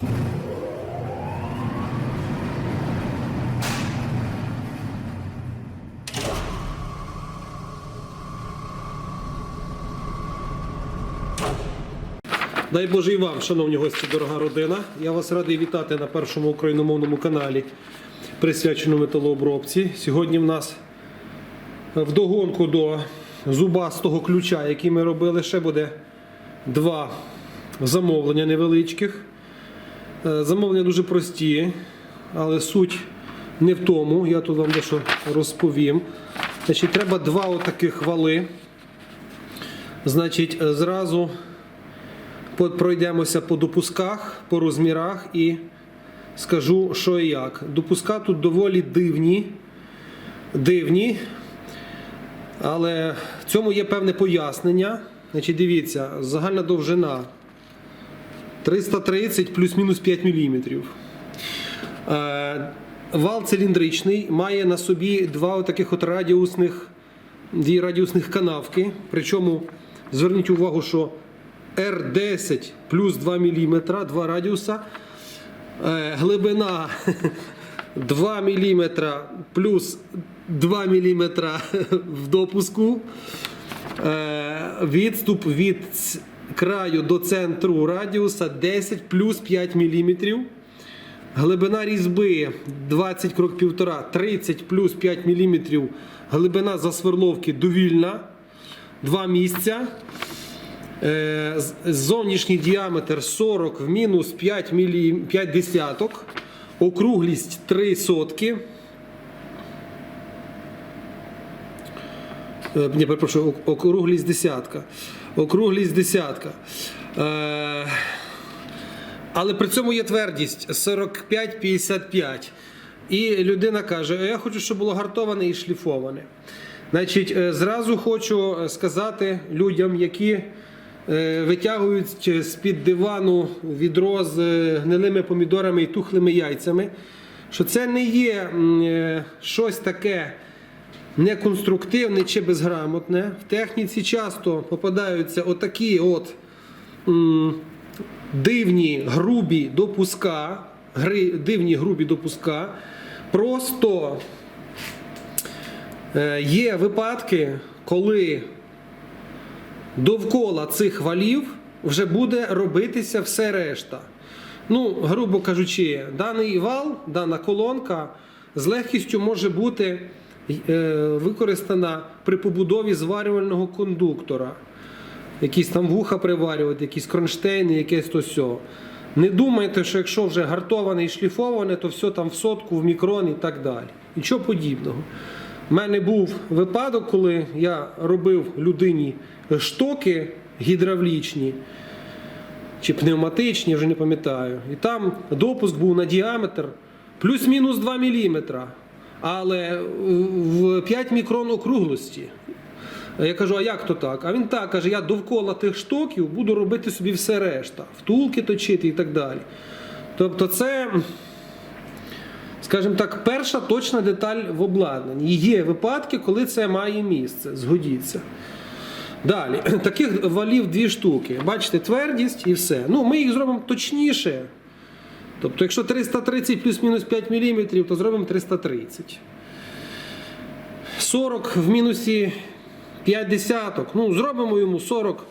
Дай Боже і вам, шановні гості, дорога родина. Я вас радий вітати на першому україномовному каналі, присвяченому металообробці. Сьогодні в нас вдогонку до зубастого ключа, який ми робили, ще буде два замовлення невеличких. Е, Замовлення дуже прості, але суть не в тому. Я тут вам дещо розповім. Значить, треба два отаких вали. Значить, е, зразу пройдемося по допусках, по розмірах і скажу, що і як. Допуска тут доволі дивні, дивні, але в цьому є певне пояснення. Значить, дивіться, загальна довжина 330 плюс-мінус 5 мм. Е, Вал циліндричний має на собі два таких от радіусних, дві радіусних канавки. Причому зверніть увагу, що R10 плюс 2 мм, два радіуса. Е, Глибина 2 мм плюс 2 мм в допуску. Е, Відступ від краю до центру радіуса 10 плюс 5 мм. Глибина різьби 20 крок 1,5, 30 плюс 5 мм. Глибина засверловки довільна. Два місця. Е, Зовнішній діаметр 40 в мінус 5, мілі... 5 десяток. Округлість 3 сотки. Е, Ні, перепрошую, округлість десятка. Округлість десятка. Е, але при цьому є твердість 45-55. І людина каже: я хочу, щоб було гартоване і шліфоване. Значить, е, зразу хочу е, сказати людям, які е, витягують з-під дивану відро з гнилими помідорами і тухлими яйцями, що це не є щось таке неконструктивне чи безграмотне. В техніці часто попадаються отакі от дивні грубі допуска, гри, дивні грубі допуска. Просто е, є випадки, коли довкола цих валів вже буде робитися все решта. Ну, грубо кажучи, даний вал, дана колонка з легкістю може бути використана при побудові зварювального кондуктора. Якісь там вуха приварювати, якісь кронштейни, якесь то сьо. Не думайте, що якщо вже гартоване і шліфоване, то все там в сотку, в мікрон і так далі. Нічого подібного. У мене був випадок, коли я робив людині штоки гідравлічні чи пневматичні, я вже не пам'ятаю. І там допуск був на діаметр плюс-мінус 2 мм, але в 5 мікрон округлості. Я кажу, а як то так? А він так каже: я довкола тих штоків буду робити собі все решта, втулки точити і так далі. Тобто, це, скажімо так, перша точна деталь в обладнанні. Є випадки, коли це має місце, згодіться. Далі, таких валів дві штуки. Бачите, твердість і все. Ну, ми їх зробимо точніше. Тобто, якщо 330 плюс-мінус 5 мм, то зробимо 330. 40 в мінусі 5 десяток. Ну, зробимо йому 40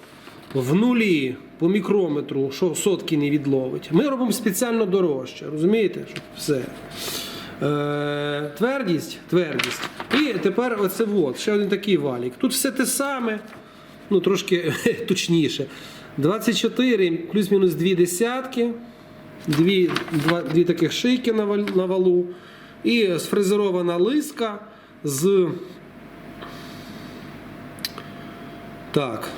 в нулі по мікрометру, що сотки не відловить. Ми робимо спеціально дорожче, розумієте? Щоб все. Е, твердість, твердість. І тепер оце от, ще один такий валік. Тут все те саме, ну трошки точніше. 24 плюс-мінус 2 десятки, дві, два, дві таких шийки на, на валу. І сфрезерована лиска з. Так.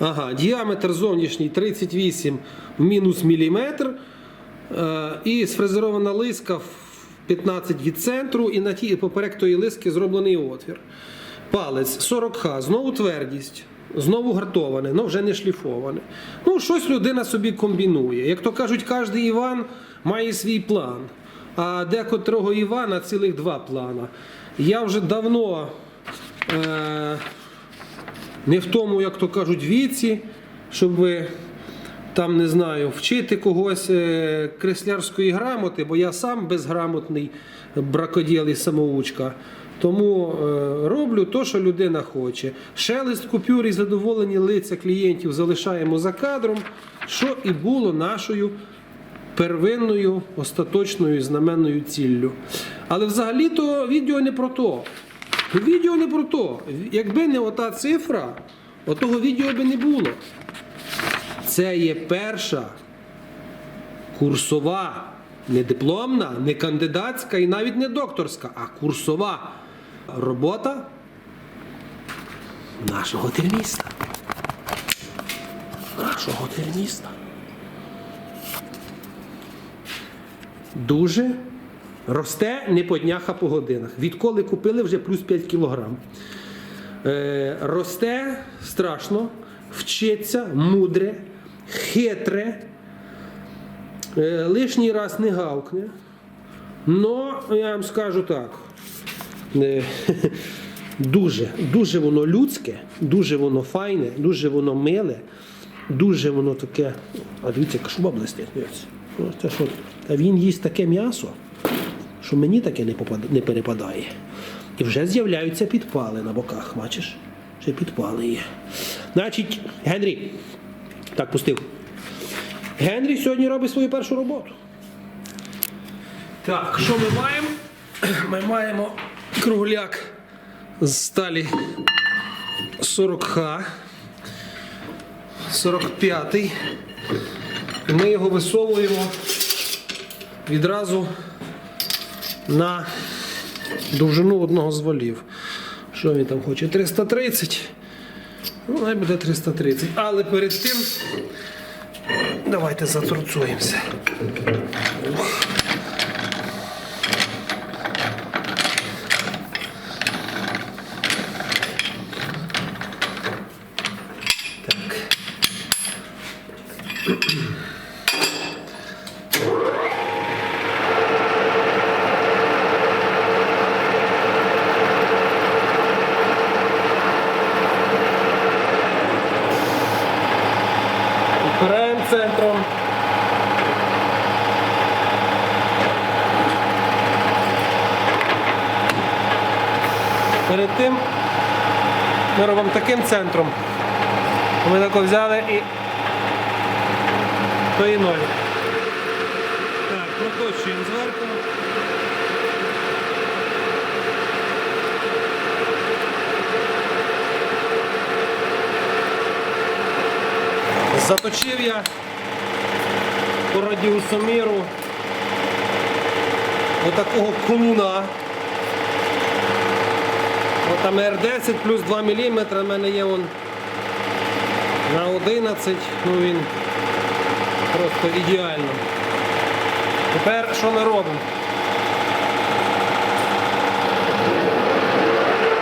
Ага, діаметр зовнішній 38 в мінус міліметр. Е, і сфрезерована лиска в 15 від центру, і на тій поперек тої лиски зроблений отвір. Палець 40 х, знову твердість, знову гартоване, але вже не шліфоване. Ну, щось людина собі комбінує. Як то кажуть, кожен Іван має свій план. А декотрого Івана цілих два плана. Я вже давно. Е- не в тому, як то кажуть, віці, щоб там не знаю, вчити когось е, креслярської грамоти, бо я сам безграмотний бракоділ і самоучка. Тому е, роблю те, що людина хоче. Шелест купюр і задоволені лиця клієнтів залишаємо за кадром, що і було нашою первинною, остаточною знаменною ціллю. Але взагалі-то відео не про то. Відео не про то. Якби не ота цифра, отого відео би не було. Це є перша курсова, не дипломна, не кандидатська і навіть не докторська, а курсова робота нашого терміста. Нашого терміста. Дуже росте не по днях, а по годинах. Відколи купили вже плюс 5 кілограм. Е, росте страшно, вчиться, мудре, хитре, е, лишній раз не гавкне. Но я вам скажу так. Е, Дуже, дуже воно людське, дуже воно файне, дуже воно миле, дуже воно таке. А дивіться, яка шуба блистить. Ну, Це він їсть таке м'ясо, що мені таке не, попад- не перепадає. І вже з'являються підпали на боках, бачиш? Вже підпали є. Значить, Генрі, так пустив. Генрі сьогодні робить свою першу роботу. Так, що ми маємо? Ми маємо кругляк з сталі 40Х, 45-й. І ми його висовуємо відразу на довжину одного з валів. Що він там хоче? 330. Ну, най буде 330. Але перед тим давайте заторцуємося. Так. Впираємо центром. Перед тим ми робимо таким центром. Ми тако взяли і тої нолі. Так, проточуємо зверху. Заточив я по радіусоміру отакого куна. Там R10 плюс 2 мм, в мене є он на 11, ну він просто ідеально. Тепер що ми робимо?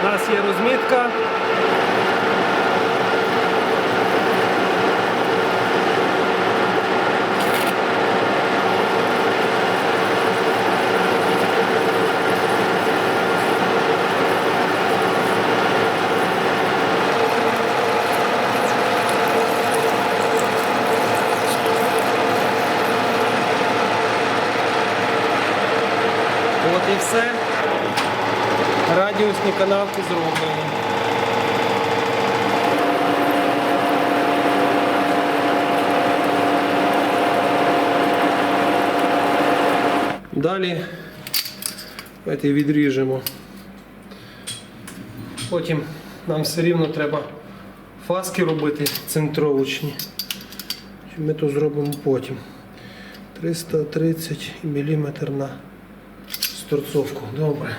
У нас є розмітка. От і все. Радіусні канавки зроблені. Далі давайте відріжемо. Потім нам все рівно треба фаски робити центровочні. Ми то зробимо потім. 330 мм на сторцовку. Добре.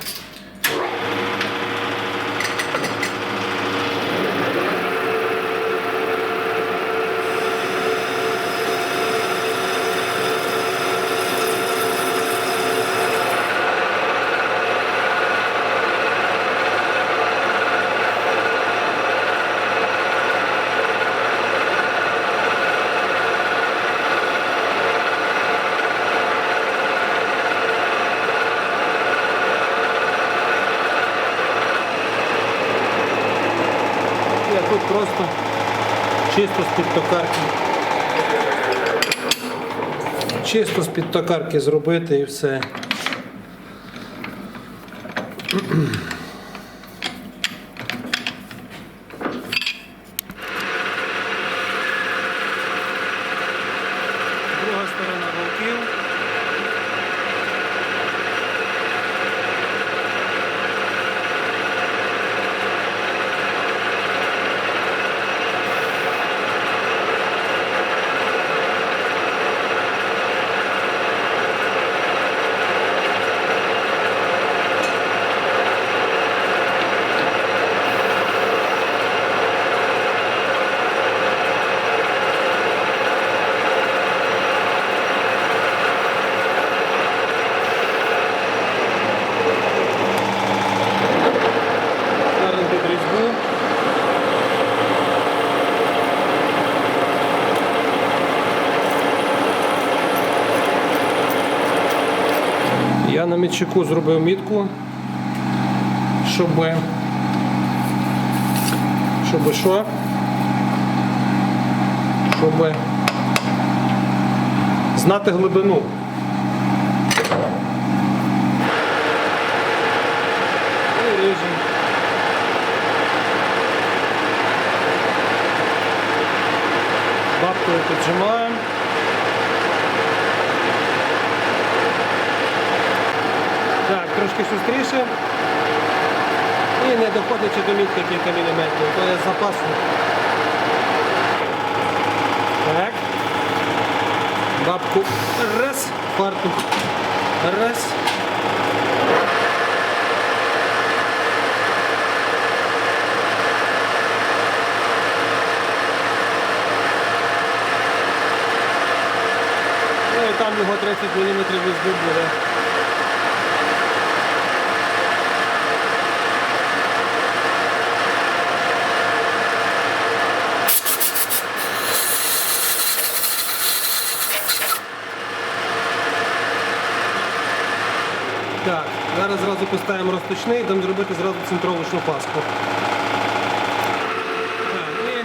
просто, чисто з-під токарки. Чисто з-під токарки зробити і все. Я на мітчику зробив мітку, щоб щоб що? Щоб знати глибину. Бабкою піджимаємо. Так, трошки шустріше. І не доходячи до мітки кілька міліметрів, то є запасно. Так. Бабку раз, фартух. Раз. Ну і там його 30 мм різьби буде. Так, зараз поставимо розточний, йдемо зробити зразу центровочну паску. Так, і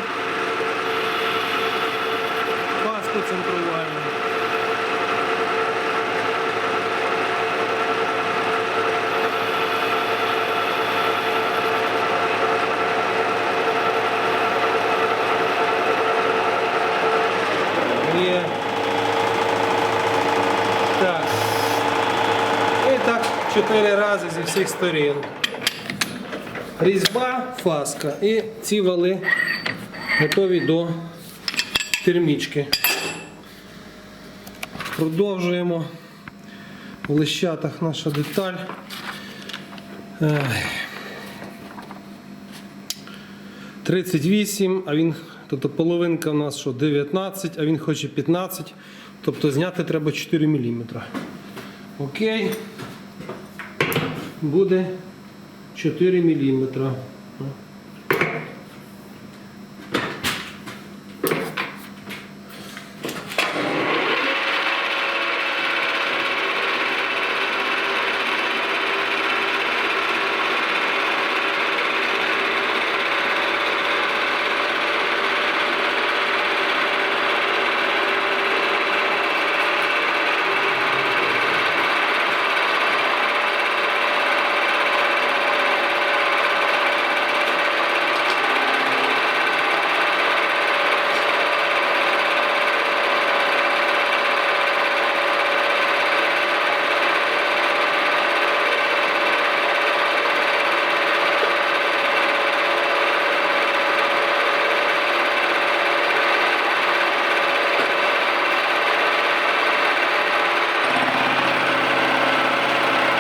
паску центрувальну. Є. Так. І так чотири рази зі всіх сторін. Різьба, фаска. І ці вали готові до термічки. Продовжуємо. В лищатах наша деталь. Ай. 38, а він, тобто половинка у нас що 19, а він хоче 15. Тобто зняти треба 4 мм. Окей. Буде 4 мм.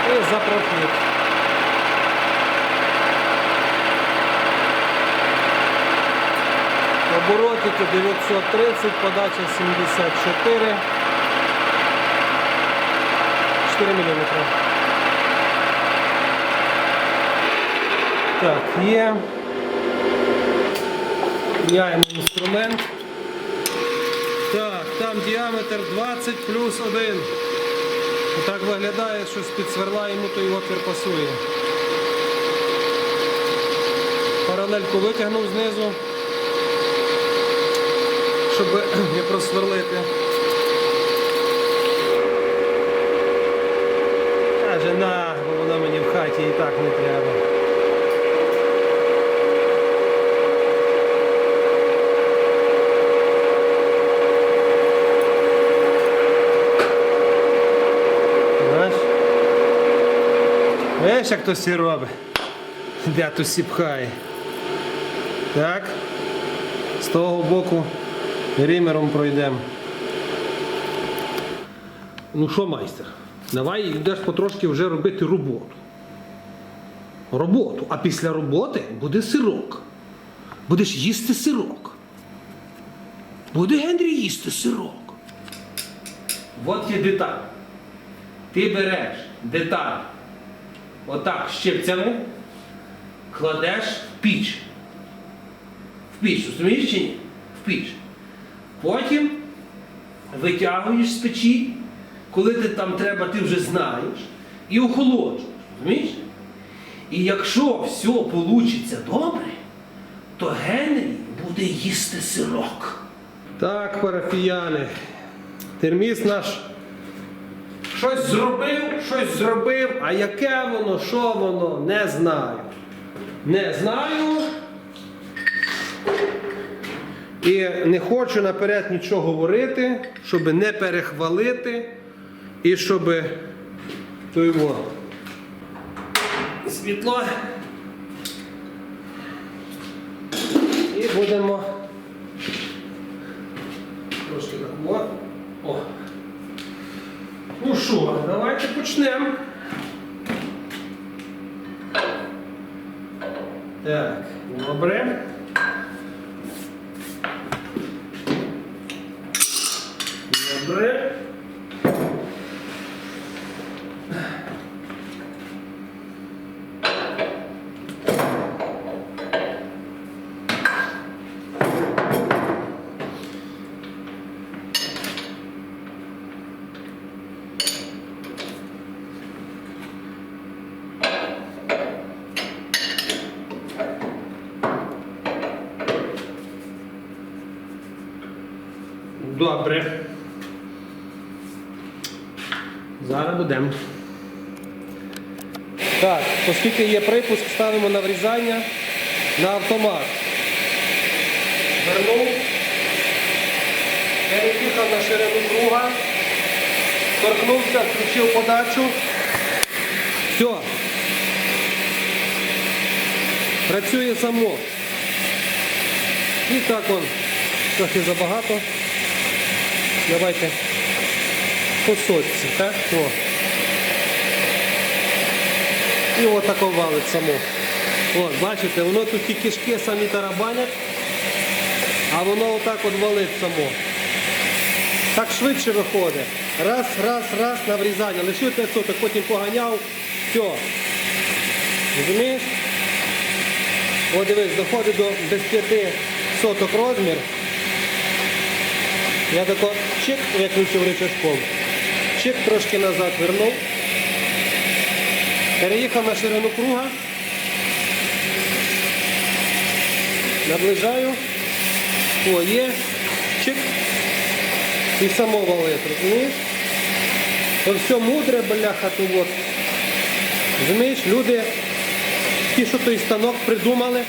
І за прохід. Оборотики 930, подача 74. 4 мм. Так, є. Міняємо інструмент. Так, там діаметр 20 плюс 1. Так виглядає, що з-під сверла йому той отвір пасує. Паралельку витягнув знизу, щоб не просверлити. Каже, на, бо вона мені в хаті і так не треба. Знаєш, як хтось робить? Де тусі пхає. Так? З того боку рімером пройдемо. Ну що, майстер? Давай йдеш потрошки вже робити роботу. Роботу. А після роботи буде сирок. Будеш їсти сирок. Буде Генрі їсти сирок. От є деталь. Ти береш деталь. Отак щипцями кладеш в піч. В піч, розумієш чи ні? В піч. Потім витягуєш з печі, коли ти там треба, ти вже знаєш, і охолоджуєш. Розумієш? І якщо все вийде добре, то Генрі буде їсти сирок. Так, парафіяни, терміс наш щось зробив, щось зробив, а яке воно, що воно, не знаю. Не знаю. І не хочу наперед нічого говорити, щоб не перехвалити і щоб то його світло. І будемо трошки так. О. О. Ну що, давайте почнемо. Так, добре. Добре. Добре. Зараз будемо. Так, оскільки є припуск, ставимо на врізання на автомат. Вернув. Переїхав на ширину круга. Торкнувся, включив подачу. Все. Працює само. І так он. Трохи забагато. Давайте по сотці, так? О. І отако валить само. От, бачите, воно тут ті кишки самі тарабанять, а воно отак от валить само. Так швидше виходить. Раз, раз, раз на врізання. Лишив 5 соток, потім поганяв. Все. Розумієш? От дивись, доходить до без 5 соток розмір. Я тако чик виключив рычажком. Чик трошки назад вернув. Переїхав на ширину круга. Наближаю. О, є. Чик. І само валить, розумієш? То все мудре, бляха, то от. Розумієш, люди, ті, що той станок придумали,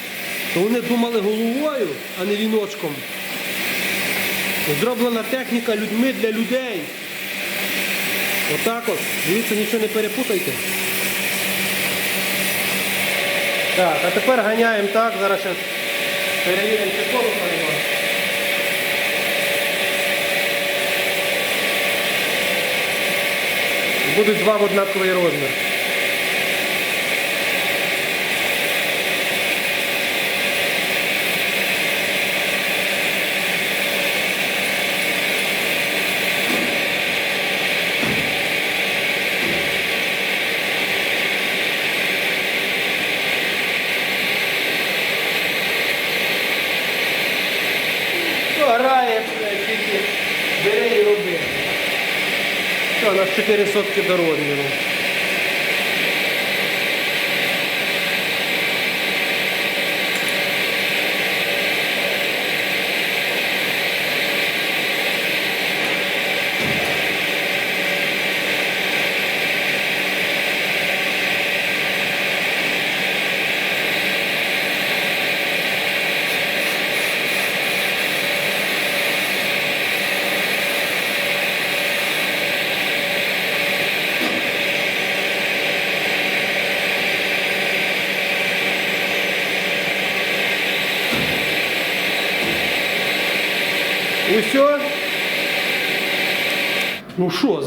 то вони думали головою, а не віночком. Зроблена техніка людьми для людей. Отак от. Дивіться, нічого не перепутайте. Так, а тепер ганяємо так, зараз ще перевіримо, чи коло нема. Будуть два в однаковий розмір. Що грає, блядь, тільки бери і роби. Що, у нас 4 сотки до.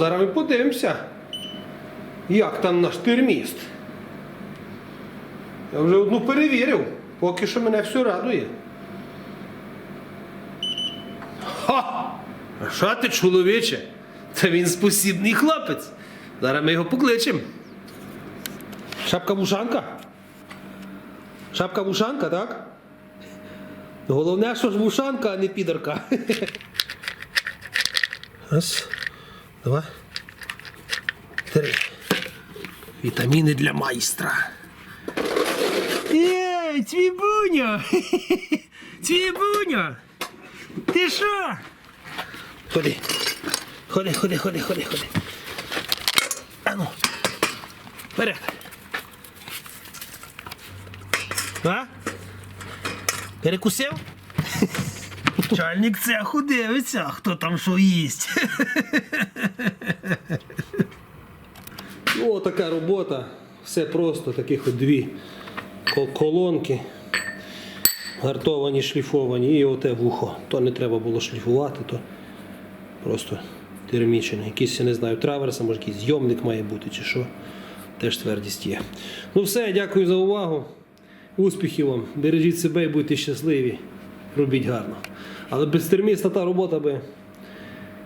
Зараз ми подивимося, як там наш терміст. Я вже одну перевірив, поки що мене все радує. Ха! А що ти, чоловіче? Та він спосібний хлопець. Зараз ми його покличемо. Шапка вушанка? Шапка вушанка, так? Головне, що ж вушанка, а не підарка. Раз, два, три. Вітаміни для майстра. Ей, цвібуня! Цвібуня! Ти що? Ходи. Ходи, ходи, ходи, ходи, ходи. Ану. Вперед. А? Перекусив? Чальник цеху дивиться, хто там що їсть. Ну, така робота. Все просто, таких от дві колонки. Гартовані, шліфовані і оте вухо. То не треба було шліфувати, то просто термічне. Якийсь, я не знаю, траверс, а може якийсь зйомник має бути чи що. Теж твердість є. Ну все, дякую за увагу. Успіхів вам. Бережіть себе і будьте щасливі. Робіть гарно. Але без терміста та робота би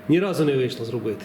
ні разу не вийшла зробити.